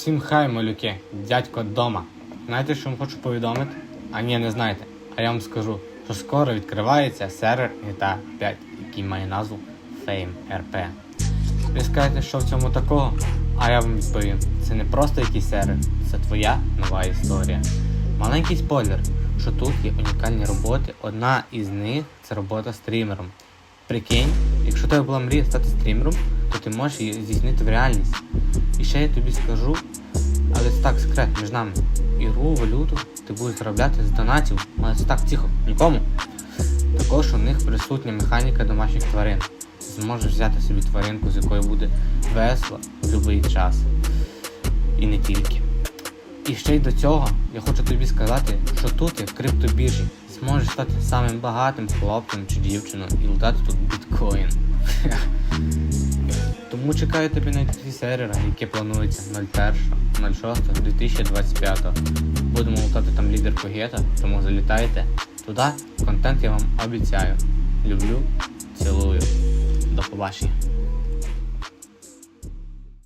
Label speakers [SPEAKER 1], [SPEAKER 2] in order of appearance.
[SPEAKER 1] Всім хай, малюки, дядько дома. Знаєте, що вам хочу повідомити? А ні, не знаєте. А я вам скажу, що скоро відкривається сервер GTA 5, який має назву Fame RP. Ви скажете, що в цьому такого? А я вам відповім: це не просто якийсь сервер, це твоя нова історія. Маленький спойлер, що тут є унікальні роботи. Одна із них це робота стрімером. Прикинь, якщо тебе була мрія стати стрімером, то ти можеш її здійснити в реальність. І ще я тобі скажу, але це так секрет між нами. Ігрову валюту ти будеш заробляти з донатів, але це так тихо, нікому. Також у них присутня механіка домашніх тварин. Зможеш взяти собі тваринку, з якою буде весело в будь-який час. І не тільки. І ще й до цього я хочу тобі сказати, що тут, як в криптобіржі, зможеш стати самим багатим хлопцем чи дівчиною і лутати тут біткоін. Тому чекаю тебе на ті сервера, які плануються 01.06.2025. Будемо лутати там лідерку гета, тому залітайте туди. Контент я вам обіцяю. Люблю, цілую. До побачення.